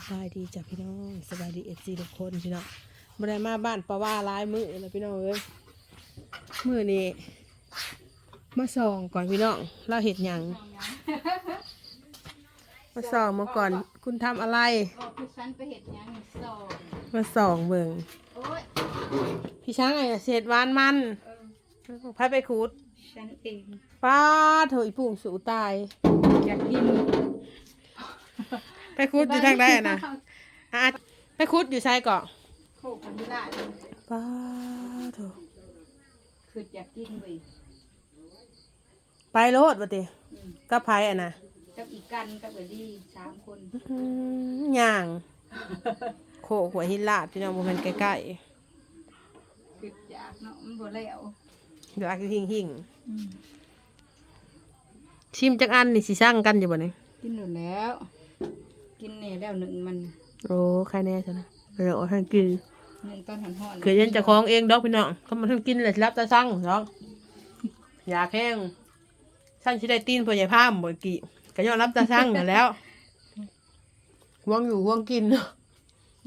บายดีจ้ะพี่น้องสบายดีเอฟซีทุกคนพี่น้องบ่ได้มาบ้านปะว่าหลายมือแล้วพี่น้องเอ้ยมือนี้มาส่องก่อนพี่น้องเราเห็ดหยังมาส่องมาก่อนคุณทำอะไร บอกคือฉันไปเห็ดหยังสองมาส่องเบิ่งโอ้ยพี่ช้างไงเศษหวานมันพายไปขุดฉันเองป้าเถอะอีปุ่งสูตายอยากกิน ไปขุดอยู่ทางใดอะนะอะไปขุดอยู่ชายเกาะโคกมันไม่ได้ป้าเถอะคืออยากกินเลยไปโลดวะติก็ไผอะนะกับอีกกันกับเบอร์ดี้สามคนอืมย่าง โคหัวหินลาดพี่น้องบ่แม่นใกล้คืออยากเนาะมันบ่แล้วๆเดี๋ยวอาจจะหิ่งหิ่งๆชิมจักอันนี่สิสร้างกันอยู่บ่นี่กินหมดแล้ว กินเนี่ยแล้วหนึ่งมันโอ้ใครแน่ซะนะเดี๋ยวเอาให้กินหนึ่งตอนหันห่อนคือยันเจะคองเองดอกพี่น้องเขามาทำกินเลยสิรับตาสั่งดอกอยากแห้งสั่งสิได้ตีนพ่อใหญ่พามบ่กี่ก็ยอมรับตาสั่งนั่นแหล้วห่วงอยู่ห่วงกิน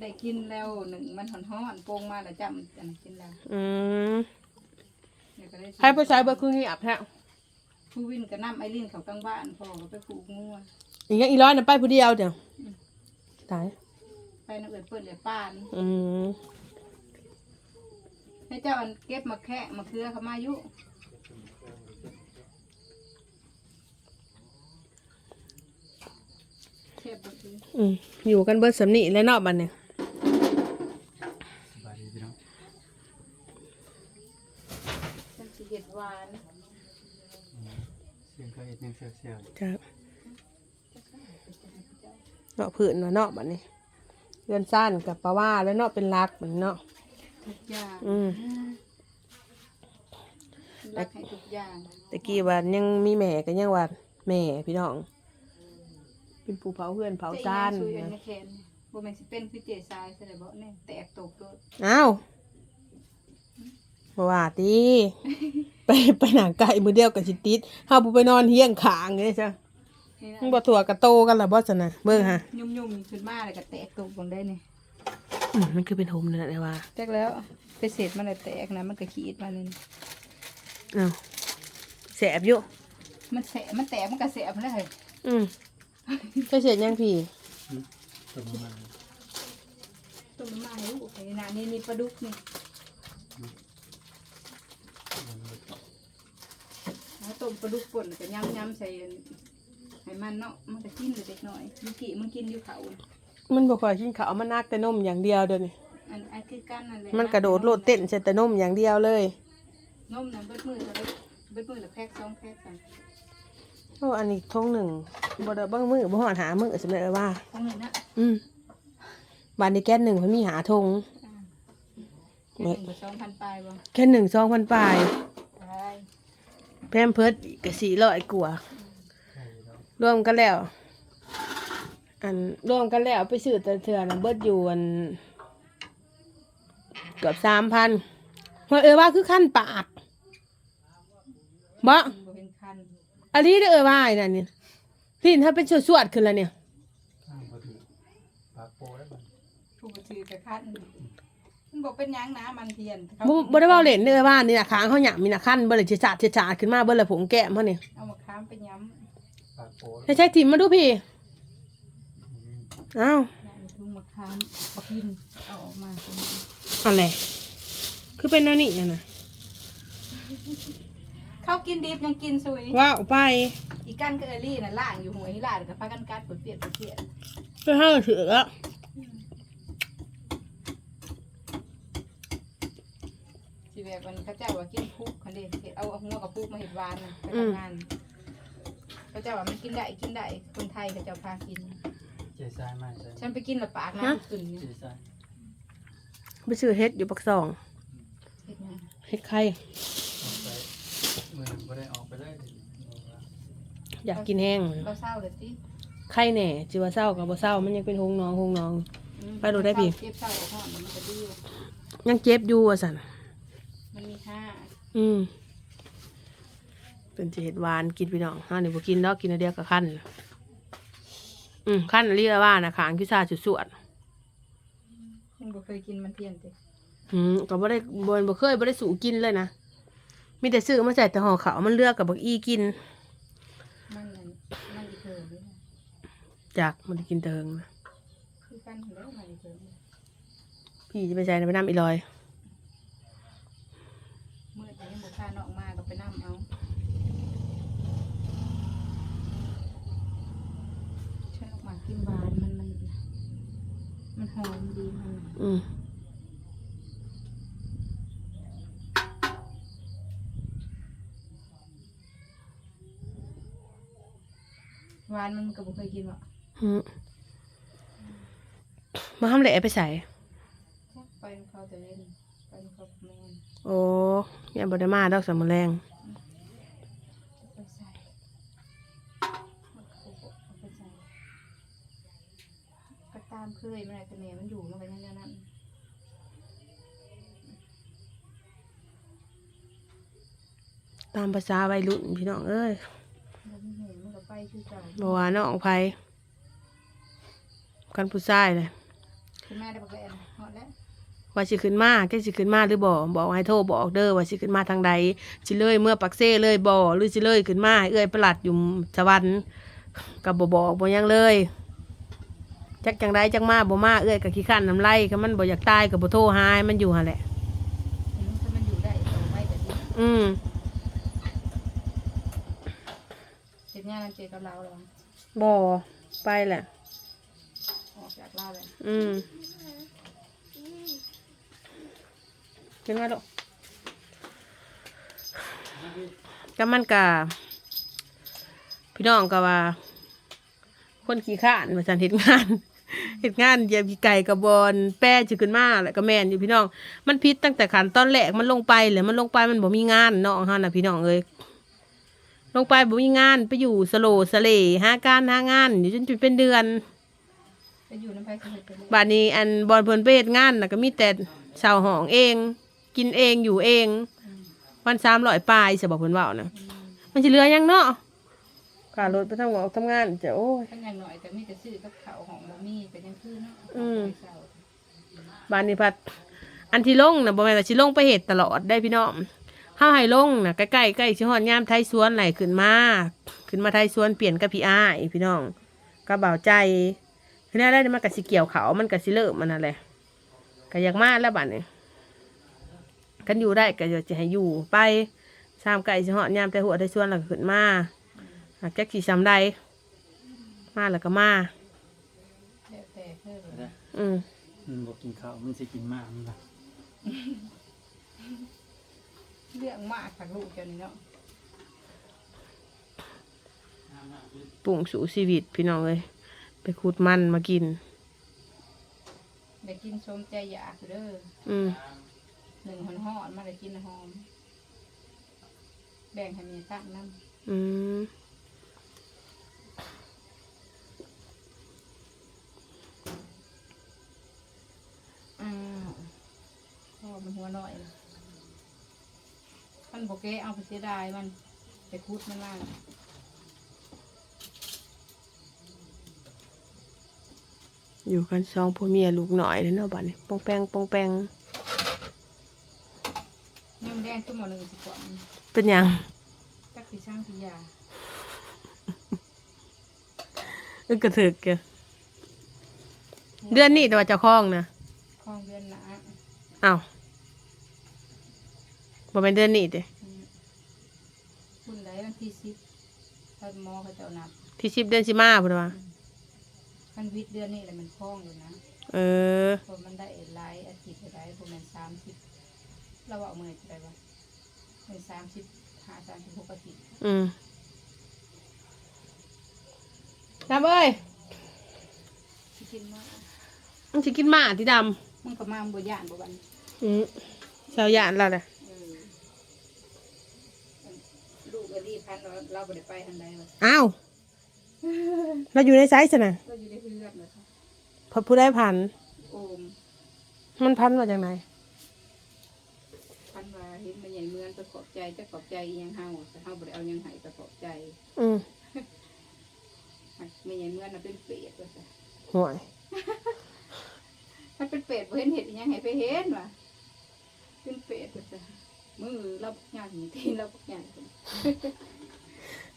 ได้กินแล้วหนึ่งมันห่อนห่อนๆโป่งมาแล้วจำอันกินแล้วอืมเดี๋ยวก็ได้ให้ไปใช้เบอร์คือเงียบแท้ผู้วินกับน้ำไอรินเขากลางบ้านพ่อก็ไปปลูกงัว อีกอย่างอีร้อยน่ะไปผู้เดียวเดี๋ยวตายไปนักเอิดเปิดเลยป้านอืมให้เจ้าอันเก็บมาแค่มาเคือเขามายุเทียบบ่คืออืมอยู่กันเบิร์สำนีและนอกบันเนี่ยสบายดีพี่น้องฉันสิเห็ดหวานเสียงก็เอ็ดยังเซียวครับ เนาะผืนว่าเนาะบันนี้เรือนสั้นกับปลาว่าแล้วเนาะเป็นรักเหมือนเนาะทุกอย่างอืมรักให้ทุกอย่างตะกี้ว่ายังมีแม่ก็ยังว่าแม่พี่น้อง เป็นผู้เผาเพื่อนเผาซ่านช่วยกันไม่แค้นบ่แม่นสิเป็นคือเจทรายซะได้บ่เนี่ยแตกตกโดดอ้าวบ่ว่าตีไปไปหนังไก่มือเดียวกับสิติดเฮาบ่ไปนอนเฮียงขางเลยจ้ะนี่นะ มึงบ่ตัวกระโตกันล่ะบ่ซั่นน่ะเบิ่งฮะยุ่มๆขึ้นมาแล้วก็แตกตกบ่ได้นี่อืมมันคือเป็นโฮมนั่นแหละว่าแตกแล้วไปเศษมันเลยแตกนะมันก็ขีดมานี่อ้าวแสบอยู่มันแสะมันแตกมันก็แสบเลยอืมไปเสร็จยังพี่ๆตัวประมาณต้มมาให้ลูกนี่นะนี่นี่ปลาดุกนี่แล้วต้มปลาดุกป่นแล้วก็ย่ำย่ำๆใส่ ให้มันเนาะมันก็กินเล็กน้อยเมื่อกี้มันกินอยู่เขามันบ่ค่อยกินข้าวมันนักแต่นมอย่างเดียวเดี๋ยวนี้อันอันคือกันนั่นแหละมันกระโดดโลดเต้นใส่แต่นมอย่างเดียวเลย นมนั่นเบิดมือแล้วเบิดมือแล้วแพ็กสองแพ็กกันโอ้อันนี้ทงหนึ่งบ่ได้เบิ่งมือบ่ฮอดหามือสำเร็จแล้วว่า ของหนึ่งนะอืมบานนี้แก๊สหนึ่งมันมีหาทงแค่หนึ่งกับสองพันปลายบ่แค่หนึ่งสองพันปลายใช่แพมเพิร์ดก็สี่ร้อยกว่าใช่แล้ว รวมกันแล้ว อันรวมกันแล้วไปซื้อแต่เถื่อนะเบิดอยู่อันเกือบสามพันเออว่าคือขั้นปากบ่บ่เป็นคันอันนี้เด้อเออว่าไอ้นั่นนี่พี่ถ้าเป็นสวดๆขึ้นแล้วเนี่ยข้างพอดีปากโปแล้วมันถูกถือกับคันมันบอกเป็นหยังนะมันเทียนบ่บ่ได้เว้าเล่นเด้อว่านี่น่ะค้างเขาหยามมีน่ะขั้นเบิ่เลยจะจาดจะจาดขึ้นมาเบิ่เลยผมแก้มเขานี่เอามาค้ามไปย้ปากโป ใช่ใช่ทิมมาดูพี่ อ้าวำนี่ทุ่งมาค้ามเอาพินเอาออกมาตรงนี้อะไรคือเป็นแนวนี้น่ะนะเขากินดิบยังกินซุยว้าวไป อีกันกับเอลี่น่ะล่างอยู่หัวหิล่าเดี๋ยวก็พากันกัดปวดเปียกปวดเปียกไปห้างถือแล้วสิแบบมันเขาเจ้าว่ากินพุกคันเด้เฮ็ดเอาหัวกับพุกมาเห็ดหวานน่ะไปทำงาน เขาเจ้าว่ามันกินได้กินได้คนไทยเขาเจ้าพากิน เจซ้ายมาใช่ฉันไปกินและปากน้ำขึ้นเนี่ยเจซ้ายไปซื้อเฮ็ดอยู่ปักซองเฮ็ดหยังเฮ็ดไข่ออกไปมือไม่ได้ออกไปเลยอยากกินแห้งเราเศร้าเลยติไข่แหน่จิว่าเศร้ากับบ่เศร้ามันยังเป็นหงน้องหงน้อง อืมไปดูได้พี่ เจ็บเศร้าห้อนมันก็ดียังเจ็บอยู่อะสันมันมีค่าอืม เป็นสิเฮ็ดหวานกินพี่น้องห้านี่บ่กินดอกกินอันเดียวกับคันอืมขั้นเรียกว่านะขางคิซาจุดสวดยังบ่เคยกินมันเทียนติอืมก็บ่ได้บ่บ่เคยบ่ได้สู่กินเลยนะมีแต่ซื้อมาใส่แต่ห่อขาวมันเลือกกับบักอีกินมันนั่นมันอีเทิงนี่นะจากมันได้กินเติงนะคือกันแล้วมันอีเทิงพี่จะไปใส่ในไปน้ำอีลอย เมื่อแต่ยังบ่พาน้องมาก็ไปนํเอาฉันออกมากินหวานมันมัน มันหอมดีมันอืมหวานมันก็บ่เคยกินหรอกอืมมาทำแหละไปใส่ ไปเขาแต่เล่นไปเขาแม่นโอ้ยบ่ได้มาดอกสามมอแรง ไปใส่เอาไปใส่ก็ตามเคยมันอะไรแต่แม่มันอยู่มันก็ยังอย่างนั้นตามภาษาวัยรุ่นพี่น้องเอ้ยมันเห็นมันก็ไปชื่อเก่าบ่ว่าน้องไผกันผู้ชายเลยคุณแม่ได้บอกแล้วเหาะแล้วว่าสิขึ้นมาแกสิขึ้นมาหรือบ่บอกให้โทรบอกเด้อว่าสิขึ้นมาทางใดสิเลยเมื่อปักเซ่เลยบ่หรือสิเลยขึ้นมาให้เอ้ยประหลัดอยู่สวรรค์ก็บ่บอกบ่หยังเลย จักจังใดจังมาบ่มาเอ้ยก็ขี้ข้านน้ำไหลก็มันบ่อยากตายก็บ่โทรหาให้มันอยู่หั่นแหละอืมถ้ามันอยู่ได้ต่อไปแต่ที่อืมเสร็จงานแล้วเจอกับเราแล้วบ่ไปแหละ ออกจากเราเลยอืมขึ้นมาลูกก็มันกะพี่น้องก็ว่า คนขี้ข้านมาสันเห็ดงาน เห็ดงานเหยียบขี้ไก่กับบอลแป้จะขึ้นมาแหละก็แม่นอยู่พี่น้อง มันพิษตั้งแต่ขันตอนแรกมันลงไปเลยมันลงไปมันบ่มีงานเนาะฮะนะพี่น้องเอ้ยลงไปบ่มีงานไปอยู่สโลสเลหาการหางานอยู่จนจนเป็นเดือนไปอยู่น้ำไปสมุทรไปเลยบาดนี้อันบอลเพิ่นไปเฮ็ดงานน่ะก็มีแต่ชาวห้องเอง กินเองอยู่เอง วันสามร้อยปลายสบอกเพิ่นเว่านะมันสิเหลือหยังเนาะค่ารถไปทำงานทำงานจะโอ้ยถ้าอย่างหน่อยแต่มีแต่ซื้อกับ เขาวของบ่มีแต่ยังคือเนาะอืม ไปเศร้าบานนี้พัดอันที่ลงน่ะบ่แม่นว่าสิลงไปเฮ็ดตลอดได้พี่น้องเฮาให้ลงน่ะใกล้ๆใกล้สิฮอดยามไทยสวนไหลขึ้นมาขึ้นมาไทยสวนเปลี่ยนกับพี่อ้ายพี่น้องก็เบาใจคือแน่แล้วมันก็สิเกี่ยวเขามันก็สิเริ่มมันนั่นแหละก็อยากมาแล้วบัดนี้กันอยู่ได้ก็จะให้อยู่ไปสามไก่สิฮอดยามแต่หัวไทยสวนแล้วก็ขึ้นมาหากแจ็คสิซ้ำใดมาแล้วก็มา แล้วแต่เพิ่ม นะ อืมมันบอกกินข้าวมันสิกินมากมันละเรื่องมากค่ะลูกเจ้านี่เนาะปรุงสู่ชีวิตพี่น้องเลยไปขุดมันมากิน ได้กินชมใจอยากเด้ออืมหนึ่งหอนหอนๆมาได้กินหอม แบ่งให้เมียตั้งน้ำ อืม อ้าวพ่อ มันหัวหน่อยนะมันบอกแกเอาไปเสียดายมันไปคุดมันล่างอยู่กันสองพ่อเมียลูกหน่อยเลยเนาะบ้านนี้ปองแปงปองแปงนี่มันแดงขึ้นมาหนึ่งสิบกว่าอันเป็นหยังจักสีช่างสียาเอ้ยกระถึกแกเดือนนี้แต่ว่าเจะคล้าของนะคลองเดือนหนาอ้าว บ่เป็นเดือนนี้เด้อืมคุณไหนวันที่สิบท่านหมอเขาเจ้านับที่สิบเดือนสิมาพุ่นว่ามันวิทย์เดือนนี้แหละมันคล้องอยู่นะเออ เพราะมันได้หลายอาทิตย์ได้ประมาณสามสิบเราเอาเมื่อจะได้ปะเป็นสามสิบห้าสามสิบหกอาทิตย์อืมน้ำเอ้ยที่กินมามันสิกินหมาที่ดมันก็มาบ่ย่านบ่บันำอืมชาวยานเราเลยเอ อลูกก็รีบพันเราเราบ่ได้ไปทางใดวะอ้าวเราอยู่ในไซส์น่ะก็อยู่ในเพื่อนนะคะพอผู้ได้พัน โอมมันพันมาจากไหนพันว่าเห็นมันใหญ่เมืองจะขอบใจจะขอบใจอีหยังเฮาแต่เฮาบ่ได้เอาหยังให้ก็ขอบใจอืมไม่ใหญ่เมื่อน่ะเป็นเปรตว่าซะห่วยมันเป็นเปรตบ่เห็นเห็ดอิหยังให้ไปเห็นว่ะเป็นเปรตว่าซะมือเราหยาดหินตีนเราหยาด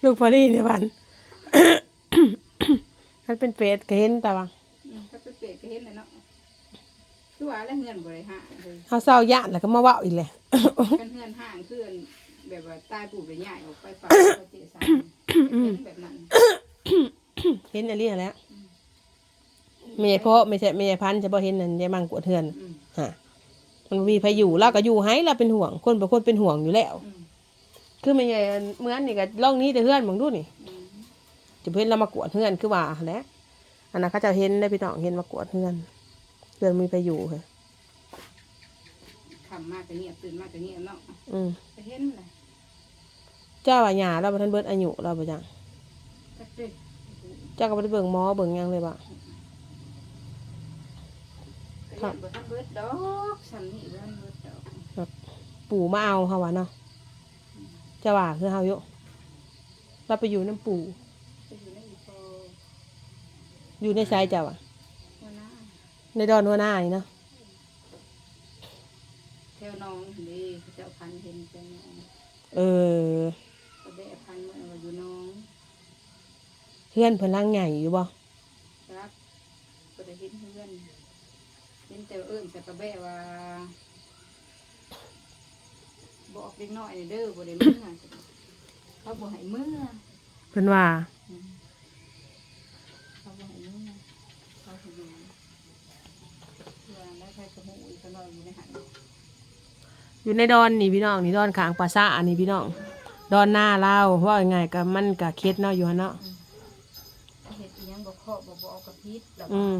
ลูกพอดีเนี่ยวันมันเป็นเป็ดก็เห็นแต่ว่าอืมก็เป็นเปรตก็เห็นเลยเนาะคือว่าแล้วเงินบริหารเลยเขาเศร้าย่านแล้วก็มาเว้าอีกเลยกันเงินห่างคืออันแบบว่าตายปู่ไปใหญ่ออกไปฝากเขาเจสานเห็นแบบนั้นเห็นอะไรแล้วไม่ใช่เพราะไม่ใช่ไม่ใช่พันธุ์จะบ่เห็นนั่นยายมังกวดเทือนอืมฮะมันมีพายุเราก็อยู่ให้เราเป็นห่วง คนบางคนเป็นห่วงอยู่แล้ว อืมคือไม่ใช่เหมือนนี่ก็ล่องนี้แต่เฮือนมองดูนี่อืมจะเห็นเรามากวดเฮือนคือว่าแหล้วอันนั้นเขาจะเห็นได้พี่น้องเห็นมากวดเฮือนเฮือนมีพายุค่ะขำมากก็เงียบตื่นมากก็เงียบเนาะอืมก็เห็นเลยเจ้าว่าหยาเราบ่ทันเบิดอายุเราบ่จังก็เด็กเจ้าก็บ่ได้เบิ่งหมอเบิ่งหยังเลยบ่ก็เห็นบ่ทันเบิดดอกฉันนี่บ่ทันเบิดดอกปู่มาเอาเฮาว่าเนาะเจ้าว่าคือเฮาอยู่เราไปอยู่น้ำปู่จะอยู่ในอีโฟอยู่ในสายเจ้าอะหัวหน้าในดอนหัวหน้านี่เนาะแถวน้องนี่เขาเจ้าพันเห็นแต่น้องเออก็แบะพันมันว่าอยู่น้องเพื่อนเพิ่นร่างใหญ่อยู่บ่ครับก็ได้เห็นเพื่อนเห็นแต่เอิ่มแต่กระแบะว่า บอกเล็กน้อยนี่เด้อบ่ได้เมื่อเขาบ่ให้เมื่อเพิ่นว่าอืมเขาบ่ให้เมื่อเขาให้อยู่ว่าแล้วใครจะหูอีกก็นอนอยู่ในหันอยู่ในดอนนี่พี่น้องนี่ดอนข้างปราสาทนี่พี่น้องดอนหน้าลาวว่ายังไงก็มันก็เค็ดเนาะอยู่หั่นเนาะเห็ดอิหยังบ่เคาะบ่บอกกับพิษแล้วอืม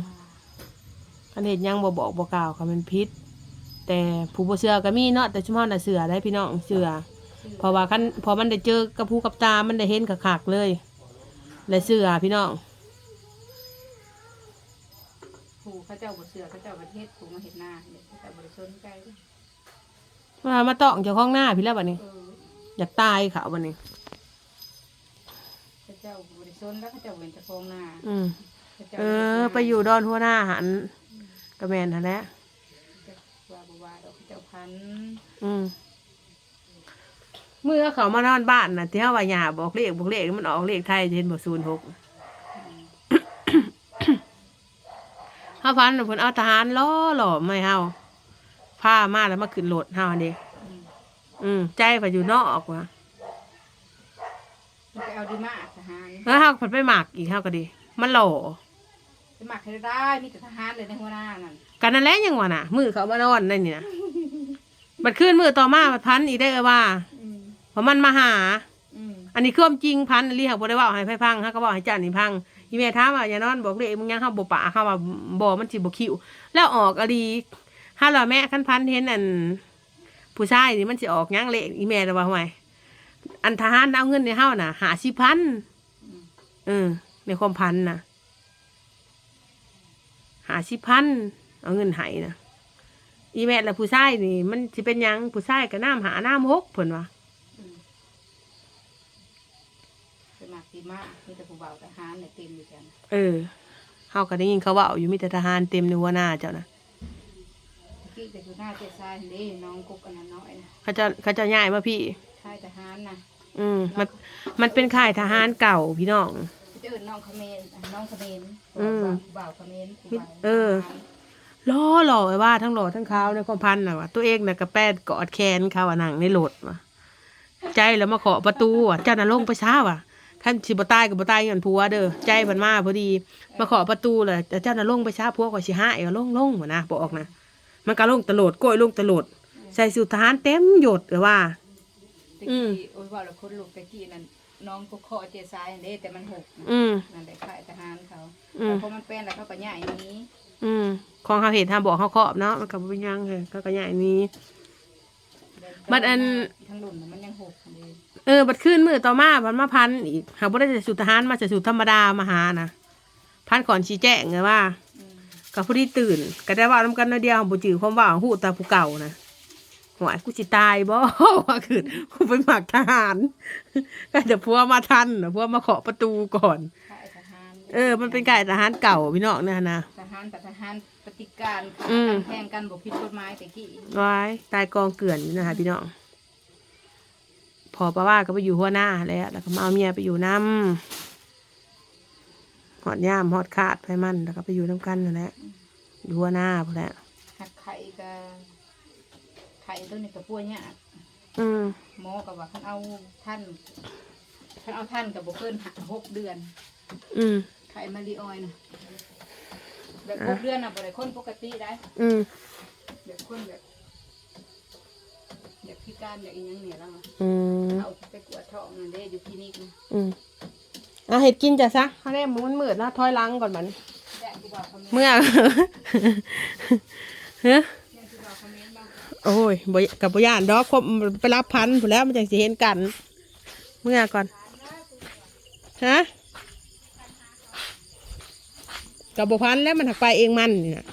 คันเฮ็ดหยังบ่บอกบ่กล่าวก็มันผิด แต่ผู้บ่เชื่อก็มีเนาะแต่ชุมเฮาน่ะเชื่อได้พี่น้องเชื่อเพราะว่าคันพอมันได้เจอกับผู้กับตา มันได้เห็นคักๆเลยและเชื่อพี่น้องผู้เขาเจ้าบ่เสือเขาเจ้าประเทศผู้มาเห็ดนาเนี่ยเขาเจ้าบ่ได้สนใจเด้อมามาต้องเจ้าของหน้าพี่แล้วบัดนี้ เอออยากตายเขาบัดนี้ เขาเจ้าบริสุทธิ์แล้วเขาเจ้าเว้นจะโฟงหน้าอืมเขาจ้าเออไปอยู่ดอนหัวหน้าหันก็แม่นหั่นแหละว่าบ่ ว่าดอกเขาเจ้าพันอืมเมื่อเขามานอนบ้านน่ะที่เฮาว่าหยาบอกเลขบอกเลขมันออกเลขไทยจะเห็นบ่06เฮาพันน่ะเพิ่นเอาทหารล้อหล่อมาให้เฮาพามาแล้วมาขึ้นรถเฮาอันเด้อืมอืมใจไปอยู่นอกว่ะมันไปเอาดีมากทหารแล้วเฮาเพิ่นไปหมักอีกเฮาก็ดี มันหล่อดีมากให้ได้มีแต่ทหารเลยในหัวหน้านั่น กันนั่นแหละยังวะน่ะ มือเขามานอนนั่นนี่นะบัดขึ้นมือต่อมาบัดพันอีกได้อว่าอืมเพราะมันมาหา อืมอันนี้คือความจริงพันอีหลีเขาบ่ได้เว่าให้ไผพังเขาก็บอกให้จ้านี่พังอีแม่ถามว่าอย่านอนบอกเลยมึงยังเฮาบ่ปะเขาว่าบ่มันสิบ่คิว แล้วออกอดีถ้าเราแม่คันพันเห็นอัน ผู้ชายนี่มันสิออกหยังเลขอีแม่จะว่าห่วยอันทหารเอาเงินในเฮาน่ะหาสิพันอืมเออในความพันน่ะหาสิพัน เอาเงินให้น่ะอีแม่และผู้ชายนี่ มันสิเป็นหยังผู้ชายก็น้ำหาน้ำหกเพิ่นว่าอืมดีมากดีมากมีแต่ผู้บ่าวทหารเนี่ยเต็มอยู่จังเออเฮาก็ได้ยินเขาเว่าอยู่มีแต่ทหารเต็มในหัวหน้าเจ้านะที่จะอยู่หน้าเจ็ดทรายนี่น้องกุ๊กอันนั้นน้อยนะเขาเจะเขาเจะย้ายมาพี่ค่ายทหารนะอืมมันมันเป็นค่ายทหารเก่าพี่น้อง จะเอิ้นน้องเขมรน้องเขมรอืมผู้บ่าวเขมรผู้บ่าวเออ ล้อหล่อไอ้ว่าทั้งหล่อทั้งขาวในความพันน่ะว่ะตัวเองน่ะก็แป้ดกอดแขนเขาว่านั่งในรถว่ะใจแล้วมาเคาะประตูว่ะเจ้าน่ะลงไปช้าว่ะท่านสิบ่ตายก็บ่ตายย้อนผัวเด้อใจเพิ่นมาพอดี มาเคาะประตูเลยแต่เจ้าน่ะลงไปช้าผัวก็สิหายก็ลงลงว่ะนะบอกนะมันก็ลงตลอดโกยลงตลอดใส่สูททหารเต็มยศเลยว่า ตะอืกี้มโอ้ยว่าเราคนลูกตะกี้นั่นน้องกุ๊กคอเจ็ดทรายนี่แต่มันหกอืม นั่นแหละค่ายทหารเขาอืม แต่พอมันเป็นแล้วเขาก็ย้ายหนี้ อืมของเขาเห็นทำบอกเขาครอบเนาะมันก็บ่เป็นหยังเลยเขาก็ใหญ่นี้มันอัน ทั้งรุ่นน่ะมันยังหกเออ บัดขึ้นมือต่อมาพันมาพันอีกหากบ่ได้จะสุดทหารมาจะสุดธรรมดามาหานะพันก่อนชี้แจงไงว่า อืมกับผู้ที่ตื่น ก็ได้เว่าน้ำกันน้อยเดียวบ่จือความว่าหูตาผู้เก่านะหวายกูสิตายบ่ ว่าขึ้นกูไปหมักทหารก็จะพัวมาทันน่ะพัวมาเคาะประตูก่อน เออ มันเป็นไก่ทหารเก่าพี่น้องนะนะ ทหารแต่ทหารปฏิการฆ่าอืม กันแทงกันบ่ผิดกฎหมายแต่กี้ร้ายตายกองเกลื่อนอยู่นะคะพี่น้องพอปะว่าก็ไปอยู่หัวหน้าแล้วแล้วก็มาเอาเมียไปอยู่น้ำหอดย่ามหอดขาดไปมันแล้วก็ไปอยู่น้ำกันนั่นแหละอยู่หัวหน้าพอแหล้วหักไข่ก็ไข่ตัวนี้ก็ป่วยยากอืมหมอก็ว่าคันเอาท่านคันเอาท่านก็บ่เกินหกเดือน อืม ไข่มารีออยนะแบบอะหกเดือนน่ะบ่ได้คนปกติได้อืมแบบคนแบบแบบพิการแบบอีหยังเนี่ยแล้วอะอืมเอาไปกวดท้องนั่นเด้อยู่คลินิกนะอืมอะเห็ดกินจ้ะซะเขาเรียกมันมืดนะถอยหลังก่อนมัน แจ้งที่บอกคอมเมนต์เมื่อเฮ้ยแจ้งที่บอกคอมเมนต์บ้างโอ้ยบกับบย่านดอกครบไปรับพันผู้แล้วมันจังสิเห็นกัน เมื่อก่อน ฮะ กับบพันแล้วมันถักไปเองมันนี่นะ